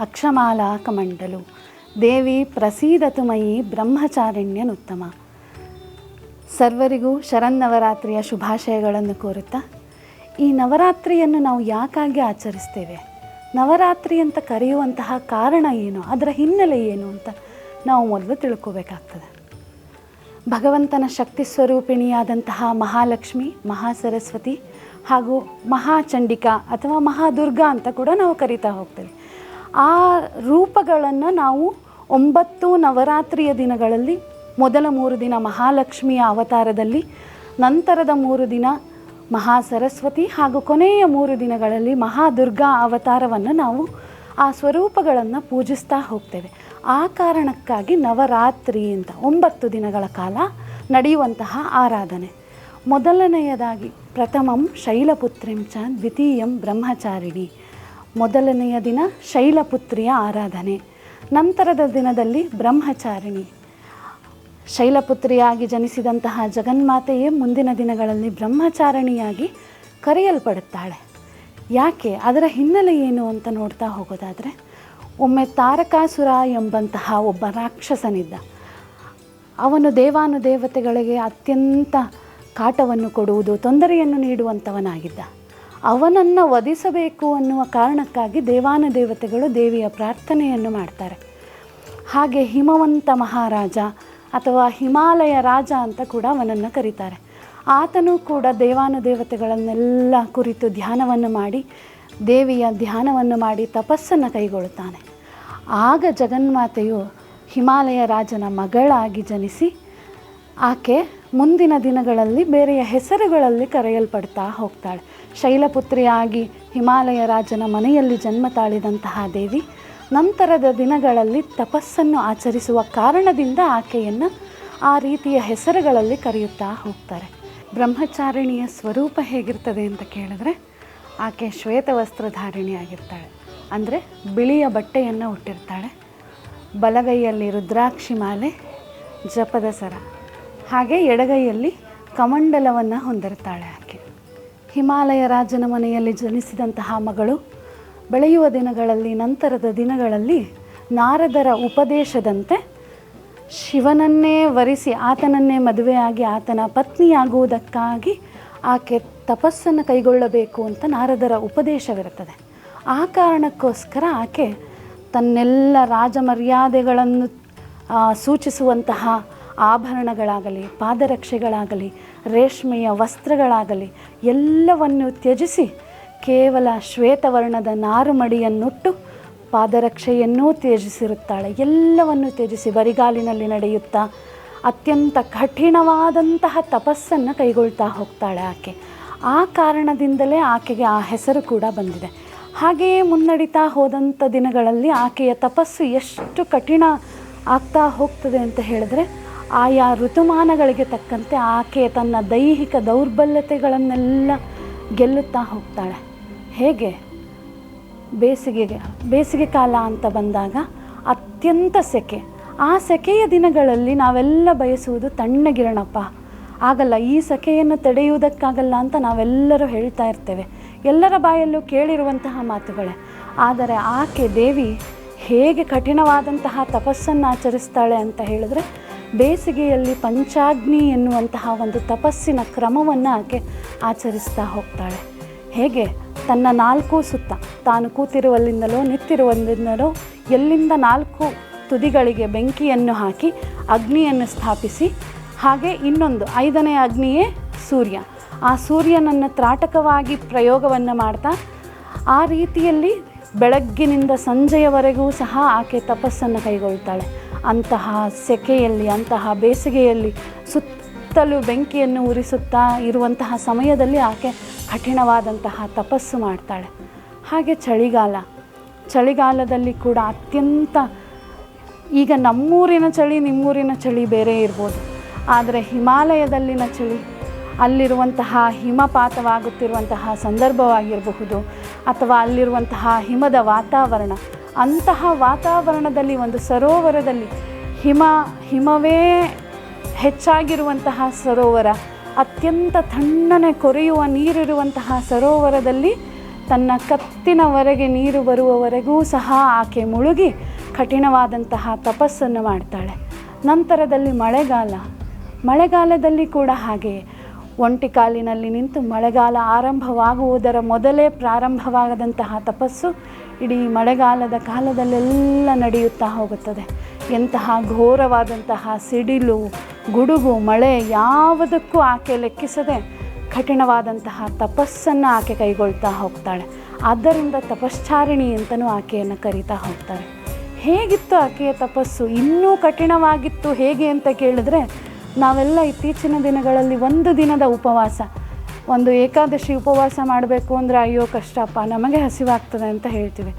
ಅಕ್ಷಮಾಲಾ ಕಮಂಡಲು ದೇವಿ ಪ್ರಸೀದತು ಮಯಿ ಬ್ರಹ್ಮಚಾರಿಣ್ಯನುತ್ತಮ ಸರ್ವರಿಗೂ ಶರನ್ನವರಾತ್ರಿಯ ಶುಭಾಶಯಗಳನ್ನು ಕೋರುತ್ತಾ, ಈ ನವರಾತ್ರಿಯನ್ನು ನಾವು ಯಾಕಾಗಿ ಆಚರಿಸ್ತೇವೆ? ನವರಾತ್ರಿ ಅಂತ ಕರೆಯುವಂತಹ ಕಾರಣ ಏನು? ಅದರ ಹಿನ್ನೆಲೆ ಏನು ಅಂತ ನಾವು ಮೊದಲು ತಿಳ್ಕೋಬೇಕಾಗ್ತದೆ. ಭಗವಂತನ ಶಕ್ತಿ ಸ್ವರೂಪಿಣಿಯಾದಂತಹ ಮಹಾಲಕ್ಷ್ಮಿ, ಮಹಾಸರಸ್ವತಿ ಹಾಗೂ ಮಹಾಚಂಡಿಕಾ ಅಥವಾ ಮಹಾದುರ್ಗಾ ಅಂತ ಕೂಡ ನಾವು ಕರಿತಾ ಹೋಗ್ತೇವೆ. ಆ ರೂಪಗಳನ್ನು ನಾವು ಒಂಬತ್ತು ನವರಾತ್ರಿಯ ದಿನಗಳಲ್ಲಿ, ಮೊದಲ ಮೂರು ದಿನ ಮಹಾಲಕ್ಷ್ಮಿಯ ಅವತಾರದಲ್ಲಿ, ನಂತರದ ಮೂರು ದಿನ ಮಹಾ ಸರಸ್ವತಿ ಹಾಗೂ ಕೊನೆಯ ಮೂರು ದಿನಗಳಲ್ಲಿ ಮಹಾದುರ್ಗಾ ಅವತಾರವನ್ನು ನಾವು ಆ ಸ್ವರೂಪಗಳನ್ನು ಪೂಜಿಸ್ತಾ ಹೋಗ್ತೇವೆ. ಆ ಕಾರಣಕ್ಕಾಗಿ ನವರಾತ್ರಿ ಅಂತ ಒಂಬತ್ತು ದಿನಗಳ ಕಾಲ ನಡೆಯುವಂತಹ ಆರಾಧನೆ. ಮೊದಲನೆಯದಾಗಿ ಪ್ರಥಮಂ ಶೈಲಪುತ್ರಿಂ ಚ ದ್ವಿತೀಯಂ ಬ್ರಹ್ಮಚಾರಿಣಿ. ಮೊದಲನೆಯ ದಿನ ಶೈಲಪುತ್ರಿಯ ಆರಾಧನೆ. ನಂತರದ ದಿನದಲ್ಲಿ ಬ್ರಹ್ಮಚಾರಿಣಿ. ಶೈಲಪುತ್ರಿಯಾಗಿ ಜನಿಸಿದಂತಹ ಜಗನ್ಮಾತೆಯೇ ಮುಂದಿನ ದಿನಗಳಲ್ಲಿ ಬ್ರಹ್ಮಚಾರಿಣಿಯಾಗಿ ಕರೆಯಲ್ಪಡುತ್ತಾಳೆ. ಯಾಕೆ? ಅದರ ಹಿನ್ನೆಲೆ ಏನು ಅಂತ ನೋಡ್ತಾ ಹೋಗೋದಾದರೆ, ಒಮ್ಮೆ ತಾರಕಾಸುರ ಎಂಬಂತಹ ಒಬ್ಬ ರಾಕ್ಷಸನಿದ್ದ. ಅವನು ದೇವಾನುದೇವತೆಗಳಿಗೆ ಅತ್ಯಂತ ಕಾಟವನ್ನು ಕೊಡುವುದು ತೊಂದರೆಯನ್ನು ನೀಡುವಂಥವನಾಗಿದ್ದ. ಅವನನ್ನು ವಧಿಸಬೇಕು ಅನ್ನುವ ಕಾರಣಕ್ಕಾಗಿ ದೇವಾನುದೇವತೆಗಳು ದೇವಿಯ ಪ್ರಾರ್ಥನೆಯನ್ನು ಮಾಡ್ತಾರೆ. ಹಾಗೆ ಹಿಮವಂತ ಮಹಾರಾಜ ಅಥವಾ ಹಿಮಾಲಯ ರಾಜ ಅಂತ ಕೂಡ ಅವನನ್ನು ಕರೀತಾರೆ. ಆತನೂ ಕೂಡ ದೇವಾನುದೇವತೆಗಳನ್ನೆಲ್ಲ ಕುರಿತು ಧ್ಯಾನವನ್ನು ಮಾಡಿ, ದೇವಿಯ ಧ್ಯಾನವನ್ನು ಮಾಡಿ ತಪಸ್ಸನ್ನು ಕೈಗೊಳ್ಳುತ್ತಾನೆ. ಆಗ ಜಗನ್ಮಾತೆಯು ಹಿಮಾಲಯ ರಾಜನ ಮಗಳಾಗಿ ಜನಿಸಿ, ಆಕೆ ಮುಂದಿನ ದಿನಗಳಲ್ಲಿ ಬೇರೆಯ ಹೆಸರುಗಳಲ್ಲಿ ಕರೆಯಲ್ಪಡ್ತಾ ಹೋಗ್ತಾಳೆ. ಶೈಲಪುತ್ರಿಯಾಗಿ ಹಿಮಾಲಯ ರಾಜನ ಮನೆಯಲ್ಲಿ ಜನ್ಮ ತಾಳಿದಂತಹ ದೇವಿ, ನಂತರದ ದಿನಗಳಲ್ಲಿ ತಪಸ್ಸನ್ನು ಆಚರಿಸುವ ಕಾರಣದಿಂದ ಆಕೆಯನ್ನು ಆ ರೀತಿಯ ಹೆಸರುಗಳಲ್ಲಿ ಕರೆಯುತ್ತಾ ಹೋಗ್ತಾರೆ. ಬ್ರಹ್ಮಚಾರಿಣಿಯ ಸ್ವರೂಪ ಹೇಗಿರ್ತದೆ ಅಂತ ಕೇಳಿದ್ರೆ, ಆಕೆ ಶ್ವೇತ ವಸ್ತ್ರಧಾರಿಣಿ ಆಗಿರ್ತಾಳೆ ಅಂದರೆ ಬಿಳಿಯ ಬಟ್ಟೆಯನ್ನು ಹುಟ್ಟಿರ್ತಾಳೆ ಬಲಗೈಯಲ್ಲಿ ರುದ್ರಾಕ್ಷಿ ಮಾಲೆ, ಜಪದ ಸರ. ಹಾಗೆ ಎಡಗೈಯಲ್ಲಿ ಕಮಂಡಲವನ್ನು ಹೊಂದಿರ್ತಾಳೆ ಆಕೆ. ಹಿಮಾಲಯ ರಾಜನ ಮನೆಯಲ್ಲಿ ಜನಿಸಿದಂತಹ ಮಗಳು ಬೆಳೆಯುವ ದಿನಗಳಲ್ಲಿ, ನಂತರದ ದಿನಗಳಲ್ಲಿ ನಾರದರ ಉಪದೇಶದಂತೆ ಶಿವನನ್ನೇ ವರಿಸಿ ಆತನನ್ನೇ ಮದುವೆಯಾಗಿ ಆತನ ಪತ್ನಿಯಾಗುವುದಕ್ಕಾಗಿ ಆಕೆ ತಪಸ್ಸನ್ನು ಕೈಗೊಳ್ಳಬೇಕು ಅಂತ ನಾರದರ ಉಪದೇಶವಿರುತ್ತದೆ. ಆ ಕಾರಣಕ್ಕೋಸ್ಕರ ಆಕೆ ತನ್ನೆಲ್ಲ ರಾಜಮರ್ಯಾದೆಗಳನ್ನು ಸೂಚಿಸುವಂತಹ ಆಭರಣಗಳಾಗಲಿ, ಪಾದರಕ್ಷೆಗಳಾಗಲಿ, ರೇಷ್ಮೆಯ ವಸ್ತ್ರಗಳಾಗಲಿ, ಎಲ್ಲವನ್ನು ತ್ಯಜಿಸಿ ಕೇವಲ ಶ್ವೇತವರ್ಣದ ನಾರುಮಡಿಯನ್ನುಟ್ಟು ಪಾದರಕ್ಷೆಯನ್ನೂ ತ್ಯಜಿಸಿರುತ್ತಾಳೆ. ಎಲ್ಲವನ್ನು ತ್ಯಜಿಸಿ ಬರಿಗಾಲಿನಲ್ಲಿ ನಡೆಯುತ್ತಾ ಅತ್ಯಂತ ಕಠಿಣವಾದಂತಹ ತಪಸ್ಸನ್ನು ಕೈಗೊಳ್ತಾ ಹೋಗ್ತಾಳೆ ಆಕೆ. ಆ ಕಾರಣದಿಂದಲೇ ಆಕೆಗೆ ಆ ಹೆಸರು ಕೂಡ ಬಂದಿದೆ. ಹಾಗೆಯೇ ಮುನ್ನಡೀತಾ ಹೋದಂಥ ದಿನಗಳಲ್ಲಿ ಆಕೆಯ ತಪಸ್ಸು ಎಷ್ಟು ಕಠಿಣ ಆಗ್ತಾ ಹೋಗ್ತದೆ ಅಂತ ಹೇಳಿದ್ರೆ ಆಯಾ ಋತುಮಾನಗಳಿಗೆ ತಕ್ಕಂತೆ ಆಕೆ ತನ್ನ ದೈಹಿಕ ದೌರ್ಬಲ್ಯತೆಗಳನ್ನೆಲ್ಲ ಗೆಲ್ಲುತ್ತಾ ಹೋಗ್ತಾಳೆ. ಹೇಗೆ? ಬೇಸಿಗೆಗೆ, ಬೇಸಿಗೆ ಕಾಲ ಅಂತ ಬಂದಾಗ ಅತ್ಯಂತ ಸೆಕೆ. ಆ ಸೆಕೆಯ ದಿನಗಳಲ್ಲಿ ನಾವೆಲ್ಲ ಬಯಸುವುದು ತಣ್ಣಗಿರಣಪ್ಪ. ಆಗಲ್ಲ, ಈ ಸೆಕೆಯನ್ನು ತಡೆಯುವುದಕ್ಕಾಗಲ್ಲ ಅಂತ ನಾವೆಲ್ಲರೂ ಹೇಳ್ತಾ ಇರ್ತೇವೆ. ಎಲ್ಲರ ಬಾಯಲ್ಲೂ ಕೇಳಿರುವಂತಹ ಮಾತುಗಳೇ. ಆದರೆ ಆಕೆ ದೇವಿ ಹೇಗೆ ಕಠಿಣವಾದಂತಹ ತಪಸ್ಸನ್ನು ಆಚರಿಸ್ತಾಳೆ ಅಂತ ಹೇಳಿದ್ರೆ ಬೇಸಿಗೆಯಲ್ಲಿ ಪಂಚಾಗ್ನಿ ಎನ್ನುವಂತಹ ಒಂದು ತಪಸ್ಸಿನ ಕ್ರಮವನ್ನು ಆಕೆ ಆಚರಿಸ್ತಾ ಹೋಗ್ತಾಳೆ. ಹೇಗೆ? ತನ್ನ ನಾಲ್ಕು ಸುತ್ತ, ತಾನು ಕೂತಿರುವಲ್ಲಿಂದಲೋ ನಿಂತಿರುವಲ್ಲಿಂದಲೋ ಎಲ್ಲಿಂದ ನಾಲ್ಕು ತುದಿಗಳಿಗೆ ಬೆಂಕಿಯನ್ನು ಹಾಕಿ ಅಗ್ನಿಯನ್ನು ಸ್ಥಾಪಿಸಿ, ಹಾಗೆ ಇನ್ನೊಂದು ಐದನೇ ಅಗ್ನಿಯೇ ಸೂರ್ಯ. ಆ ಸೂರ್ಯನನ್ನು ತ್ರಾಟಕವಾಗಿ ಪ್ರಯೋಗವನ್ನು ಮಾಡ್ತಾ, ಆ ರೀತಿಯಲ್ಲಿ ಬೆಳಗ್ಗಿನಿಂದ ಸಂಜೆಯವರೆಗೂ ಸಹ ಆಕೆ ತಪಸ್ಸನ್ನು ಕೈಗೊಳ್ತಾಳೆ. ಅಂತಹ ಸೆಕೆಯಲ್ಲಿ, ಅಂತಹ ಬೇಸಿಗೆಯಲ್ಲಿ ಸುತ್ತಲೂ ಬೆಂಕಿಯನ್ನು ಉರಿಸುತ್ತಾ ಇರುವಂತಹ ಸಮಯದಲ್ಲಿ ಆಕೆ ಕಠಿಣವಾದಂತಹ ತಪಸ್ಸು ಮಾಡ್ತಾಳೆ. ಹಾಗೆ ಚಳಿಗಾಲ, ಚಳಿಗಾಲದಲ್ಲಿ ಕೂಡ ಅತ್ಯಂತ ಈಗ ನಮ್ಮೂರಿನ ಚಳಿ, ನಿಮ್ಮೂರಿನ ಚಳಿ ಬೇರೆ ಇರ್ಬೋದು. ಆದರೆ ಹಿಮಾಲಯದಲ್ಲಿನ ಚಳಿ, ಅಲ್ಲಿರುವಂತಹ ಹಿಮಪಾತವಾಗುತ್ತಿರುವಂತಹ ಸಂದರ್ಭವಾಗಿರಬಹುದು ಅಥವಾ ಅಲ್ಲಿರುವಂತಹ ಹಿಮದ ವಾತಾವರಣ. ಅಂತಹ ವಾತಾವರಣದಲ್ಲಿ, ಒಂದು ಸರೋವರದಲ್ಲಿ, ಹಿಮ, ಹಿಮವೇ ಹೆಚ್ಚಾಗಿರುವಂತಹ ಸರೋವರ, ಅತ್ಯಂತ ತಣ್ಣನೆ ಕೊರೆಯುವ ನೀರಿರುವಂತಹ ಸರೋವರದಲ್ಲಿ ತನ್ನ ಕತ್ತಿನವರೆಗೆ ನೀರು ಬರುವವರೆಗೂ ಸಹ ಆಕೆ ಮುಳುಗಿ ಕಠಿಣವಾದಂತಹ ತಪಸ್ಸನ್ನು ಮಾಡ್ತಾಳೆ. ನಂತರದಲ್ಲಿ ಮಳೆಗಾಲ. ಮಳೆಗಾಲದಲ್ಲಿ ಕೂಡ ಹಾಗೆಯೇ ಒಂಟಿ ಕಾಲಿನಲ್ಲಿ ನಿಂತು ಮಳೆಗಾಲ ಆರಂಭವಾಗುವುದರ ಮೊದಲೇ ಪ್ರಾರಂಭವಾಗದಂತಹ ತಪಸ್ಸು ಇಡೀ ಮಳೆಗಾಲದ ಕಾಲದಲ್ಲೆಲ್ಲ ನಡೆಯುತ್ತಾ ಹೋಗುತ್ತದೆ. ಎಂತಹ ಘೋರವಾದಂತಹ ಸಿಡಿಲು, ಗುಡುಗು, ಮಳೆ ಯಾವುದಕ್ಕೂ ಆಕೆ ಲೆಕ್ಕಿಸದೆ ಕಠಿಣವಾದಂತಹ ತಪಸ್ಸನ್ನು ಆಕೆ ಕೈಗೊಳ್ತಾ ಹೋಗ್ತಾಳೆ. ಆದ್ದರಿಂದ ತಪಶ್ಚಾರಿಣಿ ಅಂತಲೂ ಆಕೆಯನ್ನು ಕರೀತಾ ಹೋಗ್ತಾರೆ. ಹೇಗಿತ್ತು ಆಕೆಯ ತಪಸ್ಸು? ಇನ್ನೂ ಕಠಿಣವಾಗಿತ್ತು ಹೇಗೆ ಅಂತ ಕೇಳಿದ್ರೆ, ನಾವೆಲ್ಲ ಇತ್ತೀಚಿನ ದಿನಗಳಲ್ಲಿ ಒಂದು ದಿನದ ಉಪವಾಸ. ಒಂದು ಏಕಾದಶಿ ಉಪವಾಸ ಮಾಡಬೇಕು ಅಂದರೆ ಅಯ್ಯೋ ಕಷ್ಟಪ್ಪ, ನಮಗೆ ಹಸಿವಾಗ್ತದೆ ಅಂತ ಹೇಳ್ತೀವಿ.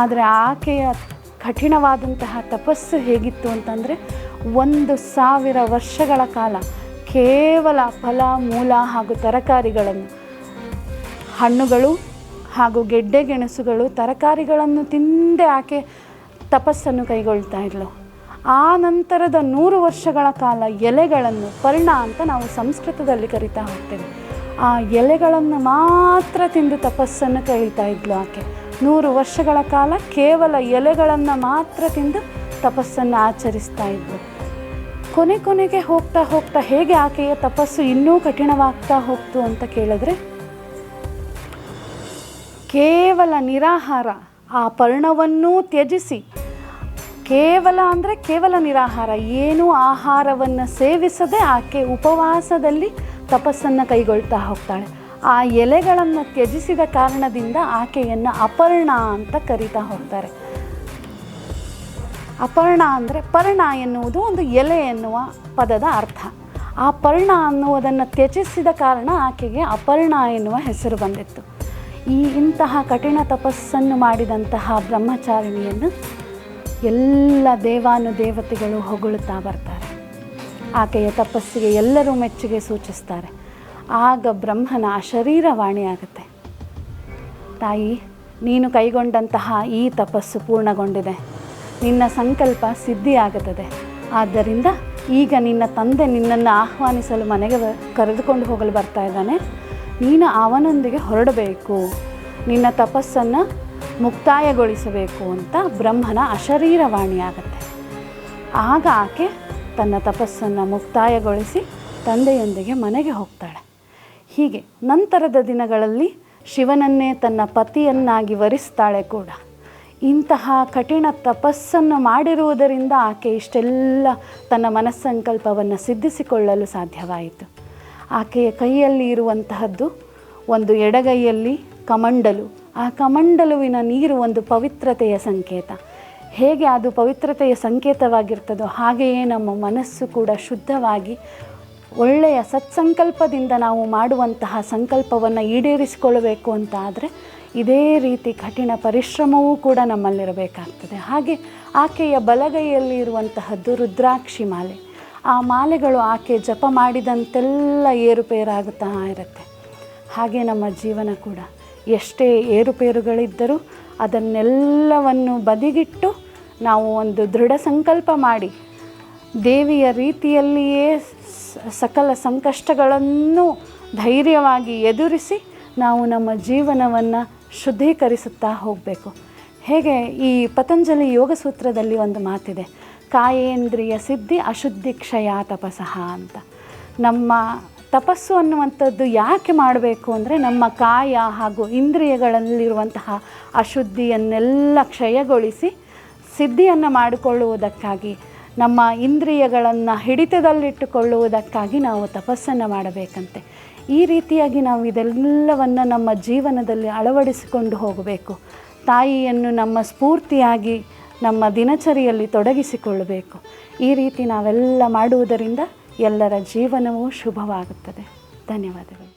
ಆದರೆ ಆಕೆಯ ಕಠಿಣವಾದಂತಹ ತಪಸ್ಸು ಹೇಗಿತ್ತು ಅಂತಂದರೆ ಒಂದು ಸಾವಿರ ವರ್ಷಗಳ ಕಾಲ ಕೇವಲ ಫಲ, ಮೂಲ ಹಾಗೂ ತರಕಾರಿಗಳನ್ನು, ಹಣ್ಣುಗಳು ಹಾಗೂ ಗೆಡ್ಡೆ ಗೆಣಸುಗಳು, ತರಕಾರಿಗಳನ್ನು ತಿಂದೇ ಆಕೆ ತಪಸ್ಸನ್ನು ಕೈಗೊಳ್ತಾ ಇದ್ಲು. ಆ ನಂತರದ ನೂರು ವರ್ಷಗಳ ಕಾಲ ಎಲೆಗಳನ್ನು, ಪರ್ಣ ಅಂತ ನಾವು ಸಂಸ್ಕೃತದಲ್ಲಿ ಕರಿತಾ ಹೋಗ್ತೇವೆ. ಆ ಎಲೆಗಳನ್ನು ಮಾತ್ರ ತಿಂದು ತಪಸ್ಸನ್ನು ಕಳೀತಾ ಇದ್ಲು ಆಕೆ. ನೂರು ವರ್ಷಗಳ ಕಾಲ ಕೇವಲ ಎಲೆಗಳನ್ನು ಮಾತ್ರ ತಿಂದು ತಪಸ್ಸನ್ನು ಆಚರಿಸ್ತಾ ಇದ್ಲು. ಕೊನೆ ಕೊನೆಗೆ ಹೋಗ್ತಾ ಹೋಗ್ತಾ ಹೇಗೆ ಆಕೆಯ ತಪಸ್ಸು ಇನ್ನೂ ಕಠಿಣವಾಗ್ತಾ ಹೋಗ್ತು ಅಂತ ಕೇಳಿದ್ರೆ, ಕೇವಲ ನಿರಾಹಾರ, ಆ ಪರ್ಣವನ್ನೂ ತ್ಯಜಿಸಿ, ಕೇವಲ ಅಂದರೆ ಕೇವಲ ನಿರಾಹಾರ, ಏನೂ ಆಹಾರವನ್ನು ಸೇವಿಸದೆ ಆಕೆ ಉಪವಾಸದಲ್ಲಿ ತಪಸ್ಸನ್ನು ಕೈಗೊಳ್ತಾ ಹೋಗ್ತಾಳೆ. ಆ ಎಲೆಗಳನ್ನು ತ್ಯಜಿಸಿದ ಕಾರಣದಿಂದ ಆಕೆಯನ್ನು ಅಪರ್ಣ ಅಂತ ಕರೀತಾ ಹೋಗ್ತಾರೆ. ಅಪರ್ಣ ಅಂದರೆ ಪರ್ಣ ಎನ್ನುವುದು ಒಂದು ಎಲೆ ಎನ್ನುವ ಪದದ ಅರ್ಥ. ಆ ಪರ್ಣ ಅನ್ನುವುದನ್ನು ತ್ಯಜಿಸಿದ ಕಾರಣ ಆಕೆಗೆ ಅಪರ್ಣ ಎನ್ನುವ ಹೆಸರು ಬಂದಿತ್ತು. ಈ ಇಂತಹ ಕಠಿಣ ತಪಸ್ಸನ್ನು ಮಾಡಿದಂತಹ ಬ್ರಹ್ಮಚಾರಿಣಿಯನ್ನು ಎಲ್ಲ ದೇವಾನುದೇವತೆಗಳು ಹೊಗಳುತ್ತಾ ಬರ್ತಾರೆ. ಆಕೆಯ ತಪಸ್ಸಿಗೆ ಎಲ್ಲರೂ ಮೆಚ್ಚುಗೆ ಸೂಚಿಸ್ತಾರೆ. ಆಗ ಬ್ರಹ್ಮನ ಆಗುತ್ತೆ. ತಾಯಿ, ನೀನು ಕೈಗೊಂಡಂತಹ ಈ ತಪಸ್ಸು ಪೂರ್ಣಗೊಂಡಿದೆ. ನಿನ್ನ ಸಂಕಲ್ಪ ಸಿದ್ಧಿಯಾಗುತ್ತದೆ. ಆದ್ದರಿಂದ ಈಗ ನಿನ್ನ ತಂದೆ ನಿನ್ನನ್ನು ಆಹ್ವಾನಿಸಲು ಮನೆಗೆ ಕರೆದುಕೊಂಡು ಹೋಗಲು ಬರ್ತಾ ಇದ್ದಾನೆ. ನೀನು ಅವನೊಂದಿಗೆ ಹೊರಡಬೇಕು. ನಿನ್ನ ತಪಸ್ಸನ್ನು ಮುಕ್ತಾಯಗೊಳಿಸಬೇಕು ಅಂತ ಬ್ರಹ್ಮನ ಅಶರೀರವಾಣಿಯಾಗತ್ತೆ ಆಗ ಆಕೆ ತನ್ನ ತಪಸ್ಸನ್ನು ಮುಕ್ತಾಯಗೊಳಿಸಿ ತಂದೆಯೊಂದಿಗೆ ಮನೆಗೆ ಹೋಗ್ತಾಳೆ. ಹೀಗೆ ನಂತರದ ದಿನಗಳಲ್ಲಿ ಶಿವನನ್ನೇ ತನ್ನ ಪತಿಯನ್ನಾಗಿ ವರಿಸ್ತಾಳೆ ಕೂಡ. ಇಂತಹ ಕಠಿಣ ತಪಸ್ಸನ್ನು ಮಾಡಿರುವುದರಿಂದ ಆಕೆ ಇಷ್ಟೆಲ್ಲ ತನ್ನ ಮನಸ್ಸಂಕಲ್ಪವನ್ನು ಸಿದ್ಧಿಸಿಕೊಳ್ಳಲು ಸಾಧ್ಯವಾಯಿತು. ಆಕೆಯ ಕೈಯಲ್ಲಿ ಇರುವಂತಹದ್ದು ಒಂದು ಎಡಗೈಯಲ್ಲಿ ಕಮಂಡಲು. ಆ ಕಮಂಡಲುವಿನ ನೀರು ಒಂದು ಪವಿತ್ರತೆಯ ಸಂಕೇತ. ಹೇಗೆ ಅದು ಪವಿತ್ರತೆಯ ಸಂಕೇತವಾಗಿರ್ತದೋ ಹಾಗೆಯೇ ನಮ್ಮ ಮನಸ್ಸು ಕೂಡ ಶುದ್ಧವಾಗಿ ಒಳ್ಳೆಯ ಸತ್ಸಂಕಲ್ಪದಿಂದ ನಾವು ಮಾಡುವಂತಹ ಸಂಕಲ್ಪವನ್ನು ಈಡೇರಿಸಿಕೊಳ್ಳಬೇಕು ಅಂತ ಆದರೆ ಇದೇ ರೀತಿ ಕಠಿಣ ಪರಿಶ್ರಮವೂ ಕೂಡ ನಮ್ಮಲ್ಲಿರಬೇಕಾಗ್ತದೆ. ಹಾಗೆ ಆಕೆಯ ಬಲಗೈಯಲ್ಲಿ ಇರುವಂತಹದ್ದು ರುದ್ರಾಕ್ಷಿ ಮಾಲೆ. ಆ ಮಾಲೆಗಳು ಆಕೆ ಜಪ ಮಾಡಿದಂತೆಲ್ಲ ಏರುಪೇರಾಗುತ್ತಾ ಇರುತ್ತೆ. ಹಾಗೆ ನಮ್ಮ ಜೀವನ ಕೂಡ ಎಷ್ಟೇ ಏರುಪೇರುಗಳಿದ್ದರೂ ಅದನ್ನೆಲ್ಲವನ್ನು ಬದಿಗಿಟ್ಟು ನಾವು ಒಂದು ದೃಢ ಸಂಕಲ್ಪ ಮಾಡಿ ದೇವಿಯ ರೀತಿಯಲ್ಲಿಯೇ ಸಕಲ ಸಂಕಷ್ಟಗಳನ್ನು ಧೈರ್ಯವಾಗಿ ಎದುರಿಸಿ ನಾವು ನಮ್ಮ ಜೀವನವನ್ನು ಶುದ್ಧೀಕರಿಸುತ್ತಾ ಹೋಗಬೇಕು. ಹೇಗೆ ಈ ಪತಂಜಲಿ ಯೋಗ ಸೂತ್ರದಲ್ಲಿ ಒಂದು ಮಾತಿದೆ, ಕಾಯೇಂದ್ರಿಯ ಸಿದ್ಧಿ ಅಶುದ್ಧಿ ಕ್ಷಯ ತಪಸಃ ಅಂತ. ನಮ್ಮ ತಪಸ್ಸು ಅನ್ನುವಂಥದ್ದು ಯಾಕೆ ಮಾಡಬೇಕು ಅಂದರೆ ನಮ್ಮ ಕಾಯ ಹಾಗೂ ಇಂದ್ರಿಯಗಳಲ್ಲಿರುವಂತಹ ಅಶುದ್ಧಿಯನ್ನೆಲ್ಲ ಕ್ಷಯಗೊಳಿಸಿ ಸಿದ್ಧಿಯನ್ನು ಮಾಡಿಕೊಳ್ಳುವುದಕ್ಕಾಗಿ, ನಮ್ಮ ಇಂದ್ರಿಯಗಳನ್ನು ಹಿಡಿತದಲ್ಲಿಟ್ಟುಕೊಳ್ಳುವುದಕ್ಕಾಗಿ ನಾವು ತಪಸ್ಸನ್ನು ಮಾಡಬೇಕಂತೆ. ಈ ರೀತಿಯಾಗಿ ನಾವು ಇದೆಲ್ಲವನ್ನು ನಮ್ಮ ಜೀವನದಲ್ಲಿ ಅಳವಡಿಸಿಕೊಂಡು ಹೋಗಬೇಕು. ತಾಯಿಯನ್ನು ನಮ್ಮ ಸ್ಫೂರ್ತಿಯಾಗಿ ನಮ್ಮ ದಿನಚರಿಯಲ್ಲಿ ತೊಡಗಿಸಿಕೊಳ್ಳಬೇಕು. ಈ ರೀತಿ ನಾವೆಲ್ಲ ಮಾಡುವುದರಿಂದ ಎಲ್ಲರ ಜೀವನವೂ ಶುಭವಾಗುತ್ತದೆ. ಧನ್ಯವಾದಗಳು.